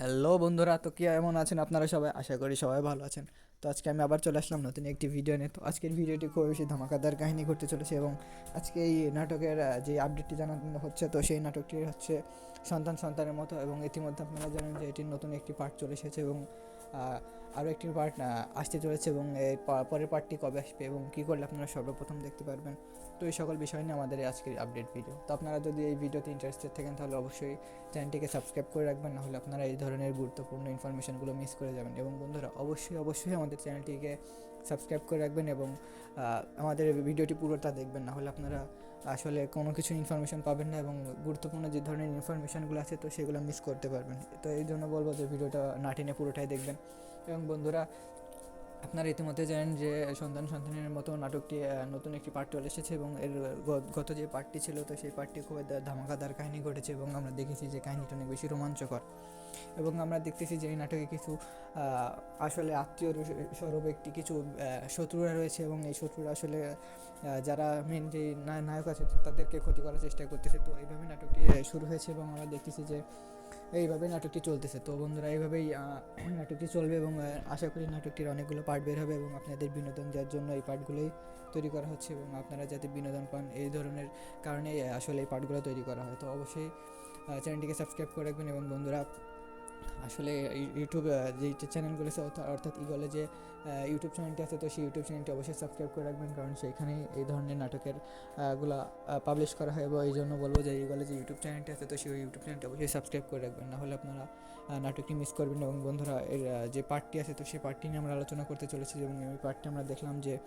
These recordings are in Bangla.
হ্যালো বন্ধুরা, তো কি এমন আছেন আপনারা সবাই? আশা করি সবাই ভালো আছেন। তো আজকে আমি আবার চলে আসলাম নতুন একটি ভিডিও নিয়ে। তো আজকের ভিডিওটি খুব বেশি ধামাকাদার কাহিনী ঘটতে চলেছে এবং আজকে এই নাটকের যে আপডেটটি জানানো হচ্ছে, তো সেই নাটকটি হচ্ছে সন্তান সন্তানের মতো এবং ইতিমধ্যে আপনারা জানেন যে এটির নতুন একটি পার্ট চলে এসেছে এবং আরও একটি পার্ট আসতে চলেছে এবং পরের পার্টটি কবে আসবে এবং কী করলে আপনারা সর্বপ্রথম দেখতে পারবেন। তো এই সকল বিষয় নিয়ে আমাদের আজকের আপডেট ভিডিও তো আপনারা যদি এই ভিডিওতে ইন্টারেস্টেড থাকেন, তাহলে অবশ্যই চ্যানেলটিকে সাবস্ক্রাইব করে রাখবেন, নাহলে আপনারা এই ধরনের গুরুত্বপূর্ণ ইনফরমেশনগুলো মিস করে যাবেন। এবং বন্ধুরা, অবশ্যই অবশ্যই আমাদের চ্যানেলটিকে সাবস্ক্রাইব করে রাখবেন এবং আমাদের ভিডিওটি পুরোটা দেখবেন। না হলে আপনারা আসলে কোনো কিছু ইনফরমেশন পাবেন না এবং গুরুত্বপূর্ণ যে ধরনের ইনফরমেশনগুলো আছে, তো সেগুলো মিস করতে পারবেন। তো এই জন্য বলব যে ভিডিওটা না টেনে পুরোটাই দেখবেন। এবং বন্ধুরা, আপনারা ইতিমধ্যে জানেন যে সন্তান সন্তানের মতো নাটকটি নতুন একটি পার্ট চলে এসেছে এবং এর গত যে পার্টটি ছিল, তো সেই পার্টটি খুব ধামাকাদার কাহিনী ঘটেছে এবং আমরা দেখেছি যে কাহিনীটা অনেক বেশি রোমাঞ্চকর। এবং আমরা দেখতেছি যে এই নাটকে কিছু আসলে আত্মীয় স্বরূপ একটি কিছু শত্রুরা রয়েছে এবং এই শত্রুরা আসলে যারা মেন যে নায়ক আছে তাদেরকে ক্ষতি করার চেষ্টা করতেছে। তো এইভাবে নাটকটি শুরু হয়েছে এবং আমরা দেখতেছি যে এইভাবে নাটকটি চলতেছে। তো বন্ধুরা, এইভাবেই নাটকটি চলবে এবং আশা করি নাটকটির অনেকগুলো পার্ট বের হবে এবং আপনাদের বিনোদন দেওয়ার জন্য এই পার্টগুলোই তৈরি করা হচ্ছে এবং আপনারা যাতে বিনোদন পান এই ধরনের কারণে আসলে এই পার্টগুলো তৈরি করা হয়। তো অবশ্যই চ্যানেলটিকে সাবস্ক্রাইব করে রাখবেন এবং বন্ধুরা আসলে ইউটিউব যে চ্যানেলগুলো আছে, অর্থা- অর্থাৎ ইগলে যে ইউটিউব চ্যানেলটি আছে, তো সেই ইউটিউব চ্যানেলটি অবশ্যই সাবস্ক্রাইব করে রাখবেন। কারণ সেইখানে এই ধরনের নাটকেরগুলা পাবলিশ করা হয়। এবং এই জন্য বলব যে ইগলে যে ইউটিউব চ্যানেলটি আছে, তো সেই ইউটিউব চ্যানেলটি অবশ্যই সাবস্ক্রাইব করে রাখবেন। না হলে আপনারা নাটকটি মিস করবেন এবং বন্ধুরা, এর যে পার্টটি আছে, তো সেই পার্টটি নিয়ে আমরা আলোচনা করতে চলেছি। এবং এই পার্টটি আমরা দেখলাম যে,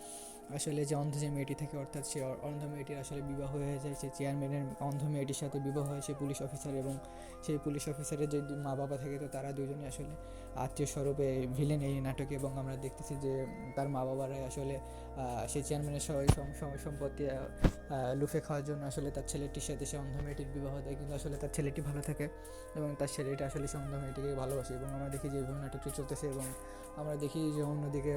আসলে যে অন্ধ যে মেয়েটি থেকে, অর্থাৎ সে অন্ধ মেয়েটির আসলে বিবাহ হয়ে যায়। সে চেয়ারম্যানের অন্ধ মেয়েটির সাথে বিবাহ হয়, সে পুলিশ অফিসার এবং সেই পুলিশ অফিসারের যে মা বাবা থাকে তো তারা দুজনে আসলে আত্মীয় স্বরূপে ভিলেন এই নাটকে এবং আমরা দেখতেছি যে তার মা বাবারাই আসলে সেই চেয়ারম্যানের সবাই সম- সম- সম্পত্তি লুফে খাওয়ার জন্য আসলে তার ছেলেটির সাথে সে অন্ধ মেয়েটির বিবাহ দেয় কিন্তু আসলে তার ছেলেটি ভালো থাকে এবং তার ছেলেটি আসলে সে অন্ধ মেয়েটিকে ভালোবাসে এবং আমরা দেখি যে এইভাবে নাটকটি চলতেছে এবং আমরা দেখি যে অন্যদিকে,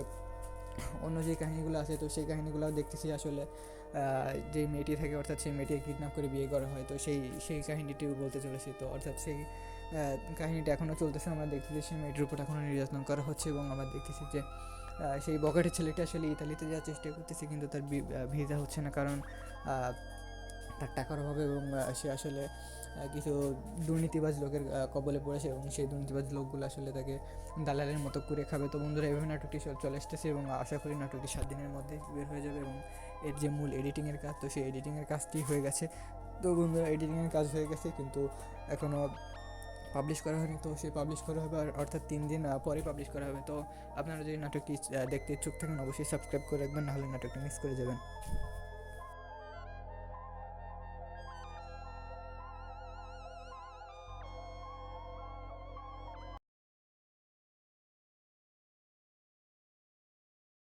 অন্য যে কাহিনীগুলো আছে তো সেই কাহিনীগুলো দেখতেছি আসলে যে মেয়েটি থাকে, অর্থাৎ সেই মেয়েটিকে কিডন্যাপ করে বিয়ে করা হয়। তো সেই সেই কাহিনীটিও বলতে চলেছে। তো অর্থাৎ সেই কাহিনীটা এখনও চলতেছে। আমরা দেখতেছি সেই মেয়েটির উপর এখনও নির্যাতন করা হচ্ছে এবং আমরা দেখতেছি যে সেই বকেটের ছেলেটা আসলে ইতালিতে যাওয়ার চেষ্টা করতেছে কিন্তু তার ভিজা হচ্ছে না কারণ তার টাকার অভাবে এবং সে আসলে কিছু দুর্নীতিবাজ লোকের কবলে পড়েছে এবং সেই দুর্নীতিবাজ লোকগুলো আসলে তাকে দালালের মতো করে খাবে। তো বন্ধুরা, এভাবে নাটকটি চলে আসতেছে এবং আশা করি নাটকটি সাত দিনের মধ্যে বের হয়ে যাবে এবং এর যে মূল এডিটিংয়ের কাজ, তো সেই এডিটিংয়ের কাজটি হয়ে গেছে। তো বন্ধুরা এডিটিংয়ের কাজ হয়ে গেছে কিন্তু এখনও পাবলিশ করা হয়নি। তো সে পাবলিশ করা হবে আর অর্থাৎ তিন দিন পরে পাবলিশ করা হবে। তো আপনারা যদি নাটকটি দেখতে ইচ্ছুক থাকেন, অবশ্যই সাবস্ক্রাইব করে রাখবেন, নাহলে নাটকটি মিস করে যাবেন।